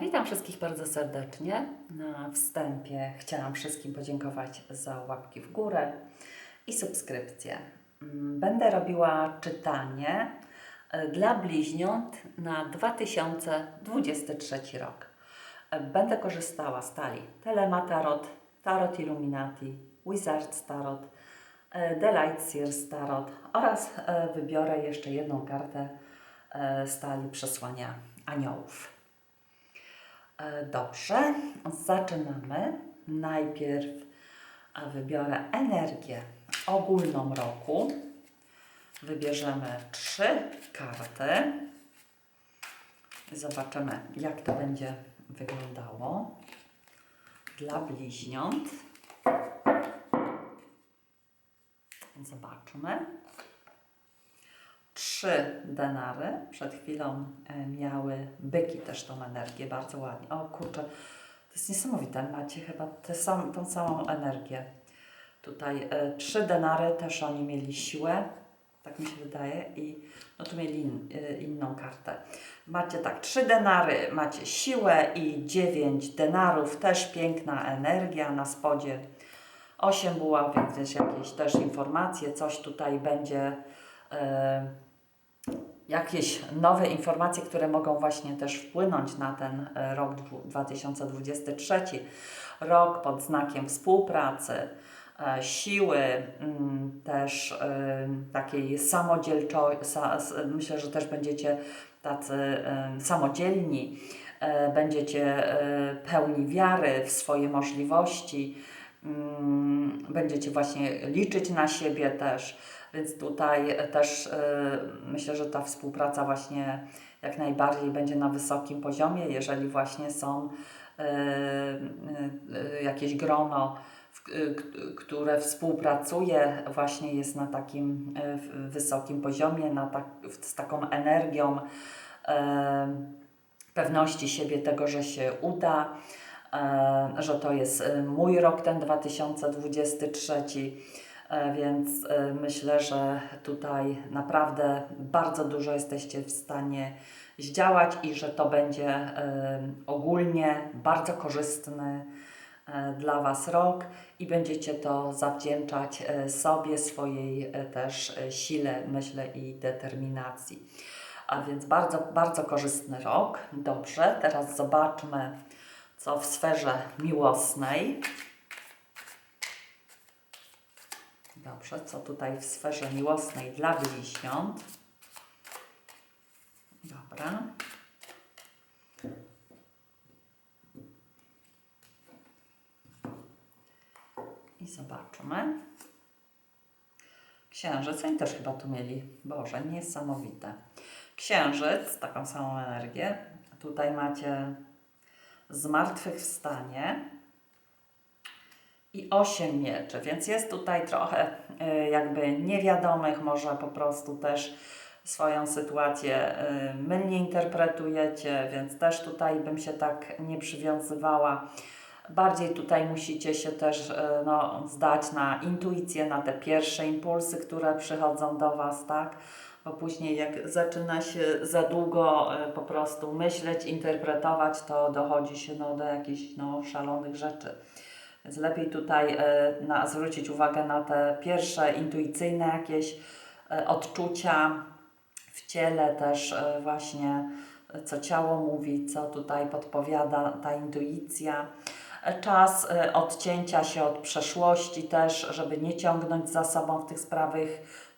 Witam wszystkich bardzo serdecznie. Na wstępie chciałam wszystkim podziękować za łapki w górę i subskrypcję. Mm, Będę robiła czytanie e, dla bliźniąt na 2023 rok. E, Będę korzystała z talii Telema Tarot, Tarot Illuminati, Wizards Tarot, e, The Light Seers Tarot oraz e, wybiorę jeszcze jedną kartę z talii Przesłania Aniołów. E, Dobrze, zaczynamy. Najpierw e, wybiorę energię ogólną roku. Wybierzemy trzy karty. Zobaczymy, jak to będzie wyglądało dla bliźniąt. Zobaczmy. Trzy denary. Przed chwilą e, miały byki też tą energię, bardzo ładnie. O kurczę, to jest niesamowite. Macie chyba tę sam, tą samą energię. Tutaj e, trzy denary, też oni mieli siłę, tak mi się wydaje, i no tu mieli in, e, inną kartę. Macie tak, trzy denary, macie siłę i dziewięć denarów, też piękna energia na spodzie. Osiem buław, więc jakieś też informacje, coś tutaj będzie, jakieś nowe informacje, które mogą właśnie też wpłynąć na ten e, rok dwu- 2023. Rok pod znakiem współpracy, e, siły, mm, też e, takiej samodzielczości. Myślę, że też będziecie tacy samodzielni, będziecie pełni wiary w swoje możliwości, mm, będziecie właśnie liczyć na siebie też. Więc tutaj też e, myślę, że ta współpraca właśnie jak najbardziej będzie na wysokim poziomie, jeżeli właśnie są e, e, jakieś grono, które współpracuje, właśnie jest na takim wysokim poziomie, na tak, z taką energią pewności siebie, tego, że się uda, że to jest mój rok, ten 2023. E, Więc e, myślę, że tutaj naprawdę bardzo dużo jesteście w stanie zdziałać i że to będzie e, ogólnie bardzo korzystny dla Was rok i będziecie to zawdzięczać sobie, swojej też sile, myślę, i determinacji. A więc bardzo, bardzo korzystny rok. Dobrze, teraz zobaczmy, co w sferze miłosnej. Dobrze, co tutaj w sferze miłosnej dla bliźniąt? Dobra. I zobaczmy. Księżyc, oni też chyba tu mieli. Boże, niesamowite. Księżyc, taką samą energię. Tutaj macie zmartwychwstanie i osiem mieczy, więc jest tutaj trochę y, jakby niewiadomych, może po prostu też swoją sytuację y, mylnie interpretujecie, więc też tutaj bym się tak nie przywiązywała. Bardziej tutaj musicie się też y, no, zdać na intuicję, na te pierwsze impulsy, które przychodzą do Was, tak? Bo później jak zaczyna się za długo po prostu myśleć, interpretować, to dochodzi się no, do jakichś no, szalonych rzeczy. Więc lepiej tutaj e, na, zwrócić uwagę na te pierwsze intuicyjne jakieś e, odczucia w ciele też e, właśnie, co ciało mówi, co tutaj podpowiada ta intuicja. Czas odcięcia się od przeszłości też, żeby nie ciągnąć za sobą w tych sprawach,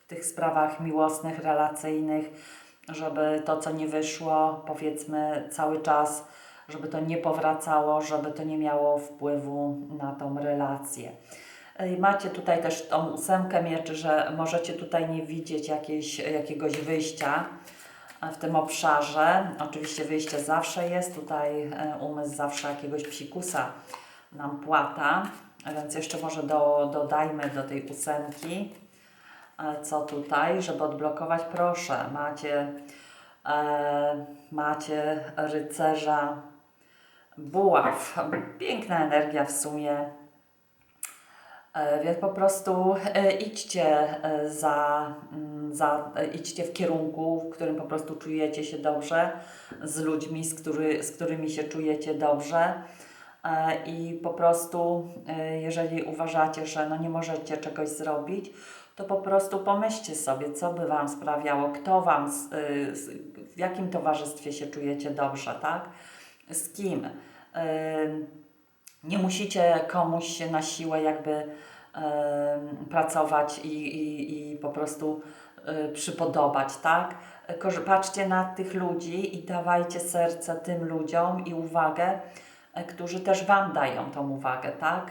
w tych sprawach miłosnych, relacyjnych, żeby to, co nie wyszło, powiedzmy cały czas żeby to nie powracało, żeby to nie miało wpływu na tą relację. I Macie tutaj też tą ósemkę mieczy, że możecie tutaj nie widzieć jakiejś, jakiegoś wyjścia e, w tym obszarze. Oczywiście wyjście zawsze jest, tutaj e, umysł zawsze jakiegoś psikusa nam płata, więc jeszcze może do, dodajmy do tej ósemki, e, co tutaj, żeby odblokować, proszę, macie, e, macie rycerza buław. Piękna energia w sumie. E, Więc po prostu e, idźcie e, za, mm, za, idźcie w kierunku, w którym po prostu czujecie się dobrze, z ludźmi, z, który, z którymi się czujecie dobrze. I po prostu, jeżeli uważacie, że no nie możecie czegoś zrobić, to po prostu pomyślcie sobie, co by Wam sprawiało, kto Wam, w jakim towarzystwie się czujecie dobrze, tak? Z kim? Nie musicie komuś na siłę jakby pracować i, i, i po prostu y, przypodobać, tak? Patrzcie na tych ludzi i dawajcie serce tym ludziom i uwagę, e, którzy też Wam dają tą uwagę, tak?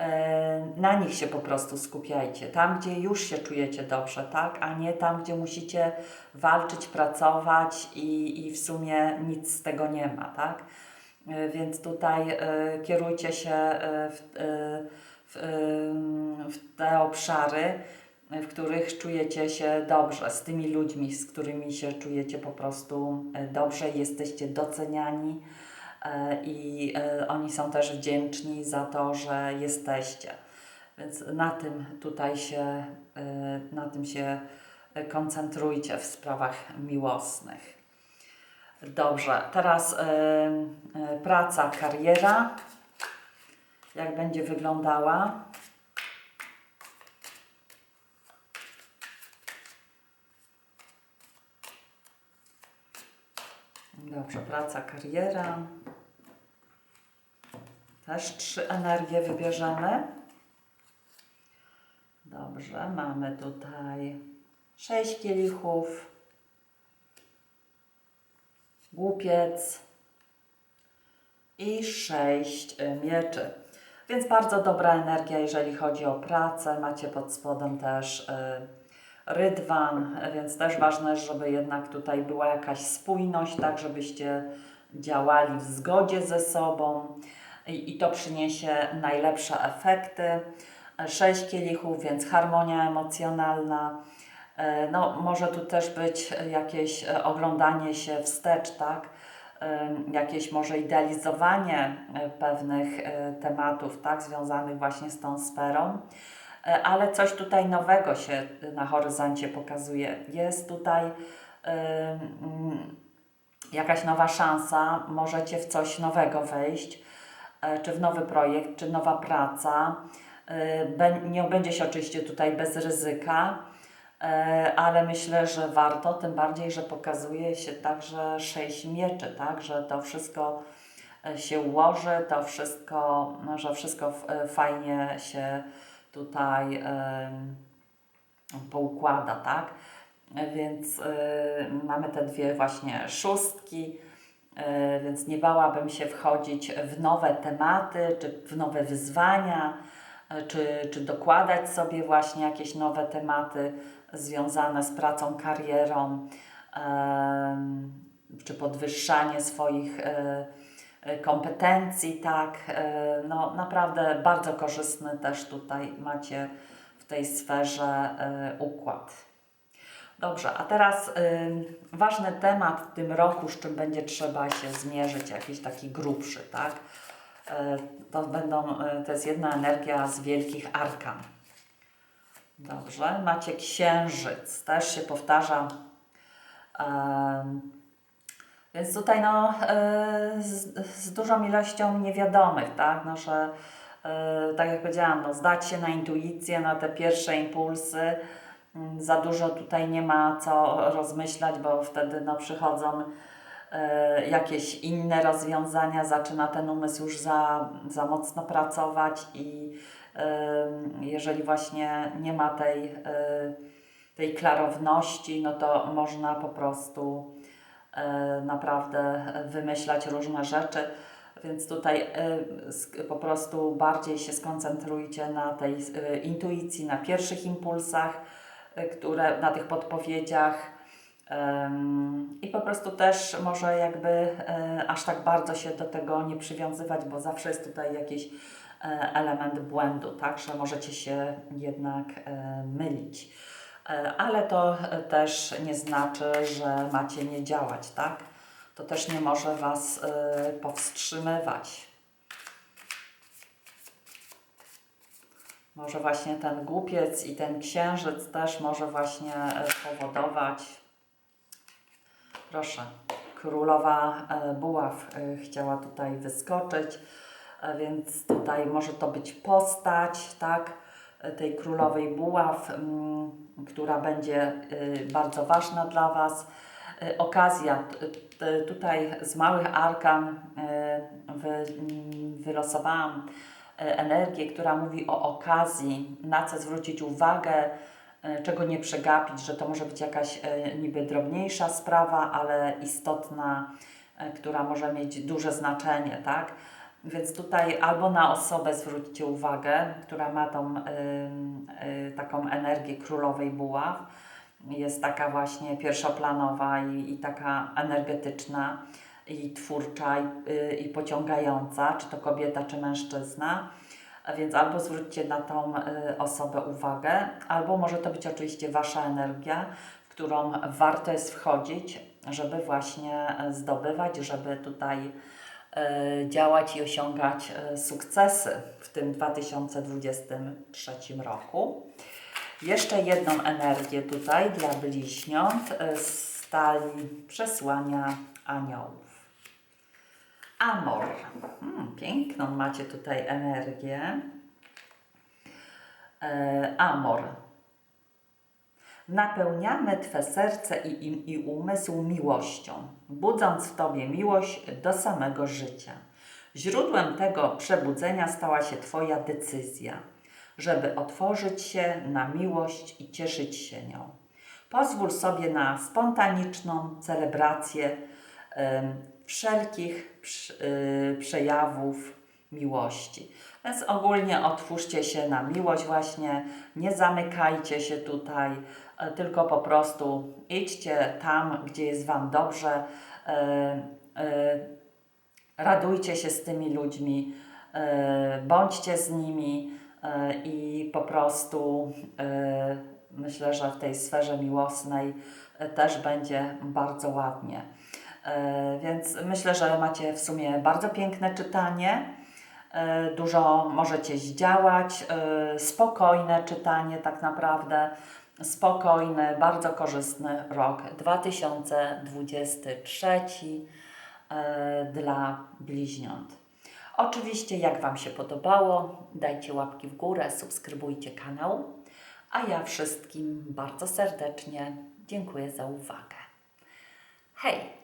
E, Na nich się po prostu skupiajcie, tam gdzie już się czujecie dobrze, tak? A nie tam, gdzie musicie walczyć, pracować i, i w sumie nic z tego nie ma, tak? E, Więc tutaj e, kierujcie się w, w, w te obszary, w których czujecie się dobrze, z tymi ludźmi, z którymi się czujecie po prostu dobrze, jesteście doceniani i e, oni są też wdzięczni za to, że jesteście. Więc na tym tutaj się, e, na tym się e, koncentrujcie w sprawach miłosnych. Dobrze, teraz e, e, praca, kariera. Jak będzie wyglądała? Dobrze, praca, kariera. Też trzy energie wybierzemy. Dobrze, mamy tutaj sześć kielichów, głupiec i sześć y, mieczy. Więc bardzo dobra energia, jeżeli chodzi o pracę. Macie pod spodem też y, rydwan, więc też ważne, żeby jednak tutaj była jakaś spójność, tak żebyście działali w zgodzie ze sobą i, to przyniesie najlepsze efekty. Sześć kielichów, więc harmonia emocjonalna. E, No, może tu też być jakieś e, oglądanie się wstecz, tak? E, Jakieś może idealizowanie pewnych tematów, tak? Związanych właśnie z tą sferą. Ale coś tutaj nowego się na horyzoncie pokazuje. Jest tutaj jakaś nowa szansa, możecie w coś nowego wejść, czy w nowy projekt, czy nowa praca. E, Nie będzie się oczywiście tutaj bez ryzyka, e, ale myślę, że warto, tym bardziej, że pokazuje się także sześć mieczy, tak, że to wszystko e, się ułoży, to wszystko, no, że wszystko e, fajnie się tutaj poukłada, tak? E, Więc mamy te dwie właśnie szóstki, więc nie bałabym się wchodzić w nowe tematy, czy w nowe wyzwania, y, czy, czy dokładać sobie właśnie jakieś nowe tematy związane z pracą, karierą, czy podwyższanie swoich y, kompetencji, tak? No naprawdę bardzo korzystny też tutaj macie w tej sferze układ. Dobrze, a teraz y, ważny temat w tym roku, z czym będzie trzeba się zmierzyć, jakiś taki grubszy, tak? Y, to będą, y, to jest jedna energia z wielkich arkan. Dobrze, macie księżyc, też się powtarza. Em, więc tutaj no, y, z, z dużą ilością niewiadomych, tak? No, że y, tak jak powiedziałam, no, zdać się na intuicję, na te pierwsze impulsy. Za dużo tutaj nie ma co rozmyślać, bo wtedy no, przychodzą y, jakieś inne rozwiązania, zaczyna ten umysł już za, za mocno pracować i y, jeżeli właśnie nie ma tej, y, tej klarowności, no to można po prostu e, naprawdę wymyślać różne rzeczy. Więc tutaj e, po prostu bardziej się skoncentrujcie na tej e, intuicji, na pierwszych impulsach, e, które na tych podpowiedziach. I po prostu też może jakby e, aż tak bardzo się do tego nie przywiązywać, bo zawsze jest tutaj jakiś e, element błędu, tak, że możecie się jednak e, mylić. Ale to też nie znaczy, że macie nie działać, tak? To też nie może Was powstrzymywać. Może właśnie ten głupiec i ten księżyc też może właśnie e, powodować. Proszę, królowa e, buław e, chciała tutaj wyskoczyć, e, więc tutaj może to być postać, tak, e, tej królowej buław, mm, która będzie e, bardzo ważna dla Was. E, Okazja, tutaj z małych arkan e, mm, wylosowałam e, energię, która mówi o okazji, na co zwrócić uwagę, e, czego nie przegapić, że to może być jakaś e, niby drobniejsza sprawa, ale istotna, e, która może mieć duże znaczenie, tak? Więc tutaj albo na osobę zwróćcie uwagę, która ma tą y, y, taką energię królowej buław, jest taka właśnie pierwszoplanowa i, i taka energetyczna i twórcza i, i pociągająca, czy to kobieta, czy mężczyzna. Więc albo zwróćcie na tą y, osobę uwagę, albo może to być oczywiście Wasza energia, w którą warto jest wchodzić, żeby właśnie e, zdobywać, żeby tutaj e, działać i osiągać e, sukcesy w tym 2023 roku. Jeszcze jedną energię tutaj dla bliźniąt z talii przesłania aniołów. Amor. Hmm, piękną macie tutaj energię. E, amor. Napełniamy Twe serce i, i, i umysł miłością, budząc w Tobie miłość do samego życia. Źródłem tego przebudzenia stała się Twoja decyzja, żeby otworzyć się na miłość i cieszyć się nią. Pozwól sobie na spontaniczną celebrację wszelkich y, przejawów miłości. Więc ogólnie otwórzcie się na miłość właśnie, nie zamykajcie się tutaj, e, tylko po prostu idźcie tam, gdzie jest Wam dobrze, e, e, radujcie się z tymi ludźmi, bądźcie z nimi i po prostu myślę, że w tej sferze miłosnej też będzie bardzo ładnie. E, Więc myślę, że macie w sumie bardzo piękne czytanie. E, Dużo możecie zdziałać. e, Spokojne czytanie, tak naprawdę. Spokojny, bardzo korzystny rok 2023 e, dla bliźniąt. Oczywiście, jak Wam się podobało, dajcie łapki w górę, subskrybujcie kanał. A ja wszystkim bardzo serdecznie dziękuję za uwagę. Hej!